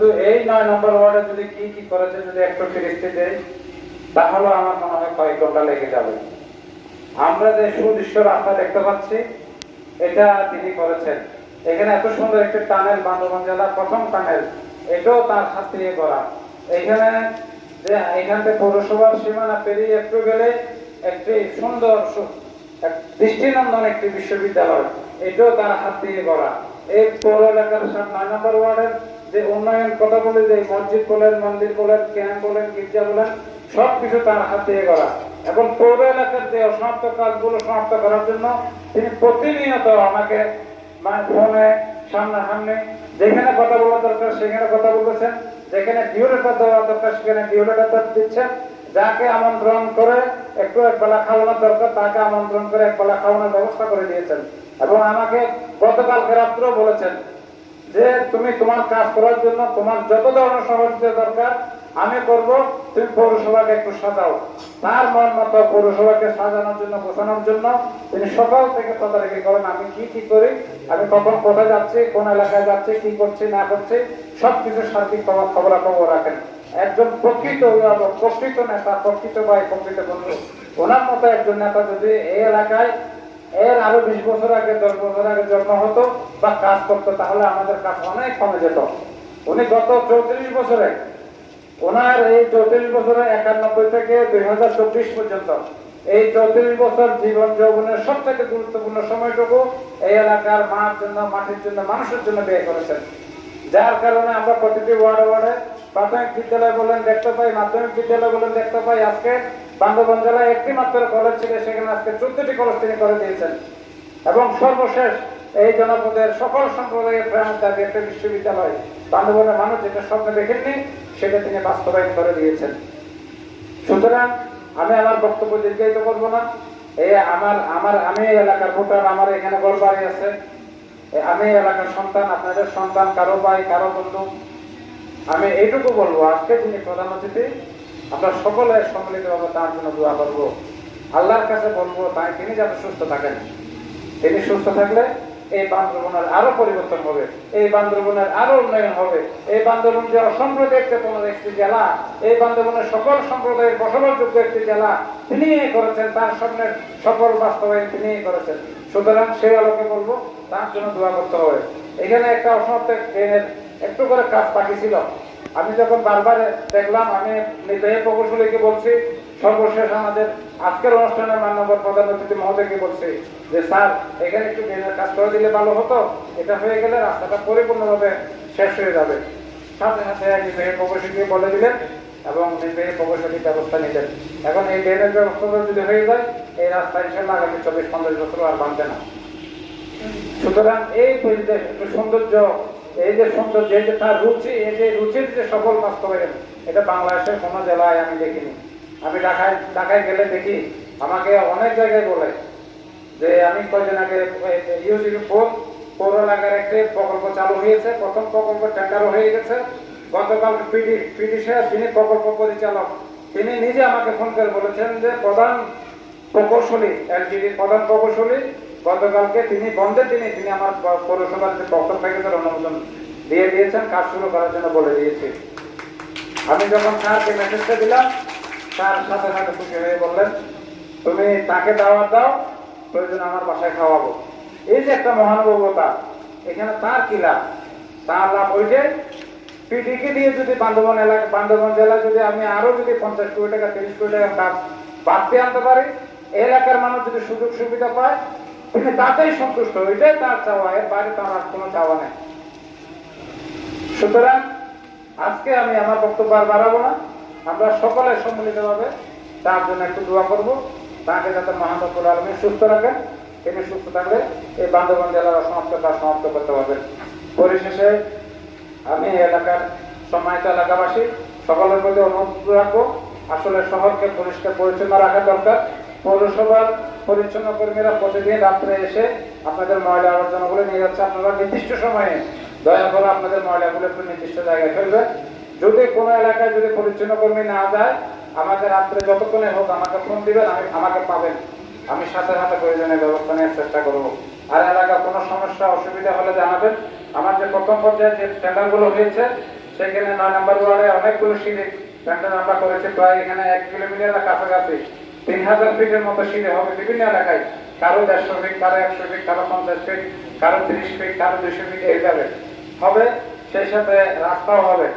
শুধু এই নয় নম্বর ওয়ার্ডে যদি কি কি করেছে যদি একটু ফিরিস্তি দেয় তাহলে আমার মনে হয় কয়েক ঘণ্টা লেগে যাবে। আমরা যে সুদৃশ্য রাস্তা দেখতে পাচ্ছি, এটা তিনি করেছেন। এখানে এত সুন্দর একটি টানেল বান্দরবান জেলার প্রথম টানেল, এটাও তার হাত দিয়ে করা এখানে যে এখান থেকে পৌরসভার সীমানা পেরিয়ে একটু গেলে একটি সুন্দর দৃষ্টিনন্দন একটি বিশ্ববিদ্যালয়, এটাও তার হাত দিয়ে করা এই পৌর এলাকার নয় নম্বর ওয়ার্ডের যে উন্নয়ন কথা বলে, যে মসজিদ বলেন, মন্দির বলেন, ক্যাম্প বলেন, গির্জা বলেন, সবকিছু তার হাত দিয়ে করা এবং পৌর এলাকার যে অসমাপ্ত কাজগুলো সমাপ্ত করার জন্য তিনি প্রতিনিয়ত আমাকে ফোনে, সামনাসামনি যেখানে কথা বলা দরকার সেখানে কথা বলতেছেন, যেখানে ডিওলেটার দেওয়া দরকার সেখানে ডিওলেটার দিচ্ছেন, যাকে আমন্ত্রণ করে একটু এক বেলা খাওয়ানোর দরকার, তাকে আমন্ত্রণ করে এক বেলা খাওয়ানোর ব্যবস্থা করে দিয়েছেন। এবং আমাকে গতকালকে রাত্রেও বলেছেন যে তুমি তোমার কাজ করার জন্য তোমার যত ধরনের সহযোগিতা দরকার, আমি করব, তুমি পৌরসভাকে একটু সাজাও। তার মন মতো পৌরসভাকে সাজানোর জন্য, গোছানোর জন্য তিনি সকাল থেকে তদারকি করেন, আমি কি কি করি, আমি কখন কোথায় যাচ্ছি, কোন এলাকায় যাচ্ছি, কি করছি, না করছি সবকিছু সার্বিক খবর খবরাখবর রাখেন। একজন প্রকৃত অভিভাবক, প্রকৃত নেতা, প্রকৃত ভাই প্রকৃত বন্ধু, ওনার মতো একজন নেতা যদি এই এলাকায় এর আরও বিশ বছর আগে, দশ বছর আগে জন্ম হতো বা কাজ করতো, তাহলে আমাদের কাজ অনেক কমে যেত। উনি গত চৌত্রিশ বছরে, ওনার এই চৌত্রিশ বছরে একানব্বই থেকে দুই হাজার চব্বিশ পর্যন্ত, এই চৌত্রিশ বছর জীবন যৌবনের সব থেকে গুরুত্বপূর্ণ সময়টুকু এই এলাকার মার জন্য, মাটির জন্য, মানুষের জন্য ব্যয় করেছেন। যার কারণে আমরা প্রতিটি ওয়ার্ডে ওয়ার্ডে প্রাথমিক বিদ্যালয় বলেন, দেখতে পাই, মাধ্যমিক বিদ্যালয় বলেন, দেখতে পাই। আজকে বান্ধবন জেলায় একটি মাত্র কলেজ ছিল, সেখানে আজকে চোদ্দটি কলেজ তিনি করে দিয়েছেন। এবং সর্বশেষ এই জনপদের সকল সম্প্রদায়ের প্রেমের দাবি একটা বিশ্ববিদ্যালয়। বান্ধবনের মানুষ যেটা স্বপ্ন দেখেননি, সেটা তিনি বাস্তবায়ন করে দিয়েছেন। সুতরাং আমি আমার বক্তব্য দীর্ঘায়িত করব না। এই আমার আমার, আমি এলাকার ভোটার, আমার এখানে ঘর আছে। আমি এলাকার সন্তান, আপনাদের সন্তান, কারও ভাই, কারও বন্ধু। আমি এইটুকু বলব, আজকে তিনি প্রধান অতিথি, আমরা সকলে সম্মিলিতভাবে তার জন্য দোয়া করব। আল্লাহর কাছে বলব, তাই তিনি যাতে সুস্থ থাকেন। তিনি সুস্থ থাকলে এই বান্দরবনের আরও পরিবর্তন হবে, এই বান্দরবনের আরও উন্নয়ন হবে, এই বান্দরবন যে অসাম্প্রদায়িক কোনো একটি জেলা, এই বান্দরবনের সকল সম্প্রদায়ের বসবাসযোগ্য একটি জেলা তিনি করেছেন তার স্বপ্নের সফল বাস্তবায়ন তিনি করেছেন। সুতরাং সেই আলোকে বলব, তার জন্য দোয়া করতে হবে। এখানে একটা অসমাপ্ত ট্রেনের একটু করে কাজ বাকি ছিল। আমি যখন বারবার দেখলাম, আমি নির্বাহী প্রকৌশলীকে বলছি, সর্বশেষ আমাদের আজকের অনুষ্ঠানের মান্যবর প্রধান অতিথি মহোদয়কে বলছি যে, স্যার, এখানে একটু ড্রেনের কাজ করে দিলে ভালো হতো। এটা হয়ে গেলে রাস্তাটা পরিপূর্ণভাবে শেষ হয়ে যাবে। সাথে সাথে নির্বাহী প্রকৌশলীকে বলে দিলেন এবং নির্বাহী প্রকৌশলী ব্যবস্থা নিলেন এখন এই ড্রেনের ব্যবস্থাটা যদি হয়ে যায়, এই রাস্তা ইনশাল্লাহ আগামী চব্বিশ, পঞ্চাশ বছর আর বাঁধবে না। সুতরাং এই পরিবেশ সৌন্দর্য, এই যে সৌন্দর্য, এই যে তার রুচি, এই যে রুচির যে সফল বাস্তবায়ন, এটা বাংলাদেশের কোনো জেলায় আমি দেখিনি। আমি ঢাকায় ঢাকায় গেলে দেখি, আমাকে অনেক জায়গায় বলে যে আমি কয়েকদিন আগে ইউজিবি ফোর পৌর এলাকার একটি প্রকল্প চালু হয়েছে। প্রথম প্রকল্প টেন্ডারও হয়ে গেছে। গতকাল পিডি সাহেব যিনি প্রকল্প পরিচালক, তিনি নিজে আমাকে ফোন করে বলেছেন যে প্রধান প্রকৌশলী এলজিডির প্রধান প্রকৌশলী, গতকালকে তিনি বন্ধের দিনে তিনি আমার পৌরসভার যে বক্তব্য প্যাকেজের অনুমোদন দিয়ে দিয়েছেন, কাজ শুরু করার জন্য বলে দিয়েছি। আমি যখন স্যারকে মেসেজটা দিলাম, স্যার সাথে সাথে খুশি হয়ে বললেন, তুমি তাকে দাওয়াত দাও, প্রয়োজন আমার বাসায় খাওয়াবো। এই যে একটা মহানুভবতা, এখানে তার কি লাভ? তার লাভ ওই যে পিডিকে দিয়ে যদি বান্ধবন এলাকা বান্ধবন জেলায় যদি আমি আরও যদি পঞ্চাশ কোটি টাকা, তিরিশ কোটি টাকা কাজ বাড়তে আনতে পারি, এলাকার মানুষ যদি সুযোগ সুবিধা পায় তিনি তাতেই সন্তুষ্ট। ওইটাই তার চাওয়া, এর বাইরে তার আর কোনো চাওয়া নেই। সুতরাং আজকে আমি আমার বক্তব্য আর বাড়াবো না। আমরা সকলে সম্মিলিতভাবে তার জন্য একটু দোয়া করব। তাকে যাতে মহানবুল আলমী সুস্থ রাখেন। তিনি সুস্থ থাকলে এই বান্ধবন জেলার অসমাপ্ত কাজ সমাপ্ত করতে পারবেন। পরিশেষে আমি এলাকার সম্মানিত এলাকাবাসী, সকলের প্রতি অনুরোধ রাখব, আসলে শহরকে পরিষ্কার পরিচ্ছন্ন রাখা দরকার। পৌরসভার পরিচ্ছন্ন কর্মীরা প্রতিদিন রাত্রে এসে আপনাদের ময়লা আবর্জনাগুলো নিয়ে যাচ্ছে। আপনারা নির্দিষ্ট সময়ে দয়া করে আপনাদের ময়লাগুলো একটু নির্দিষ্ট জায়গায় ফেলবেন। যদি কোনো এলাকায় যদি পরিচ্ছন্ন কর্মী না যায়, আমাকে রাত্রে যতক্ষণে হোক আমাকে ফোন দিবেন, আমি আমাকে পাবেন। আমি সাথে সাথে প্রয়োজনীয় ব্যবস্থা নেওয়ার চেষ্টা করব। আর এলাকার কোনো সমস্যা, অসুবিধা হলে জানাবেন। আমার যে প্রথম পর্যায়ে যে টেন্ডারগুলো হয়েছে, সেখানে নয় নম্বর ওয়ার্ডে অনেকগুলো সিঁড়ি মেনটেন আমরা করেছি, প্রায় এখানে এক কিলোমিটার কাছাকাছি। তিন হাজার ফিটের মতো সিঁড়ি হবে বিভিন্ন এলাকায়। কারও দেড়শো ফিট, কারও একশো ফিট, কারও পঞ্চাশ ফিট, কারও তিরিশ ফিট, কারও দুশো ফিট এইভাবে হবে, সেই সাথে রাস্তাও হবে।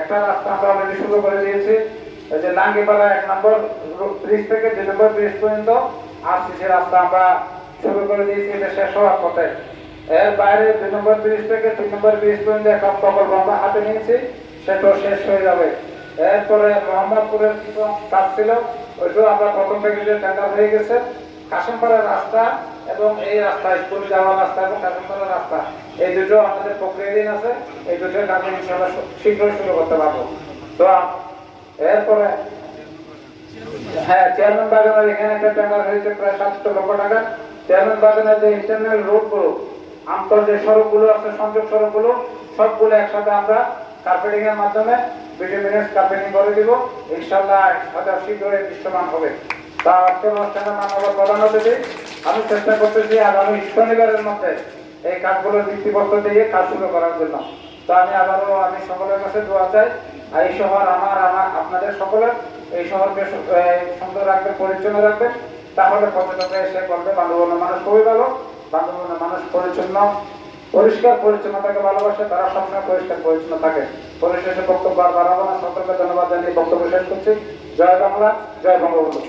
একটা রাস্তা আমরা অলরেডি শুরু করে দিয়েছি যে লাঙ্গিপাড়া এক নম্বর ব্রিজ থেকে দুই নম্বর ব্রিজ পর্যন্ত আরসিসি রাস্তা আমরা শুরু করে দিয়েছি, এটা শেষ হওয়ার পথে। এর বাইরে দুই নম্বর ব্রিজ থেকে তিন নম্বর ব্রিজ পর্যন্ত একটা প্রকল্প আমরা হাতে নিয়েছি, সেটাও শেষ হয়ে যাবে। এরপরে মোহাম্মদপুরের কাজ ছিল ওইটাও আমরা প্রথম যে টেন্ডার হয়ে গেছে, কাশিমপাড়ার রাস্তা এবং এই রাস্তা, স্কুল যাওয়ার রাস্তা এবং কাশিমপাড়ার রাস্তা। এই দুটো আমাদের প্রক্রিয়াধীন আছে, এই দুটোর কাজ ইনশাআল্লাহ শীঘ্রই শুরু করতে পারব। তো এরপরে হ্যাঁ চেয়ারম্যান বাগানের এখানে একটা টেন্ডার হয়েছে প্রায় সাতশো লক্ষ টাকা চেয়ারম্যান বাগানের যে ইন্টারনাল রোডগুলো আন্তর যে সড়কগুলো আছে, সংযোগ সড়কগুলো, সবগুলো একসাথে আমরা কার্পেটিং এর মাধ্যমে বিটিমিনেস কার্পেটিং করে দিব। ইনশাল্লাহ হয়তো শীঘ্রই দৃশ্যমান হবে। তা আজকের অনুষ্ঠানের মানবতার প্রধান অতিথি। আমি চেষ্টা করতেছি আগামী শনিবারের মধ্যে এই কাজগুলোর ভিত্তিপত্র দিয়ে কাজ শুরু করার জন্য। তো আমি আবারও, আমি সকলের কাছে দোয়া চাই। এই শহর আমার আমার, আপনাদের সকলের। এই শহরকে সুন্দর রাখবেন, পরিচ্ছন্ন রাখবেন। তাহলে পর্যটকরা এসে বলবে বান্ধবনের মানুষ খুবই ভালো। বান্ধবনের মানুষ পরিচ্ছন্ন, পরিষ্কার পরিচ্ছন্নতাকে ভালোবাসে, তারা সবসময় পরিষ্কার পরিচ্ছন্ন থাকে। পরিশেষে বক্তব্য আর বাড়াবো না। সকলকে ধন্যবাদ জানিয়ে বক্তব্য শেষ করছি। জয় বাংলা, জয় বঙ্গবন্ধু।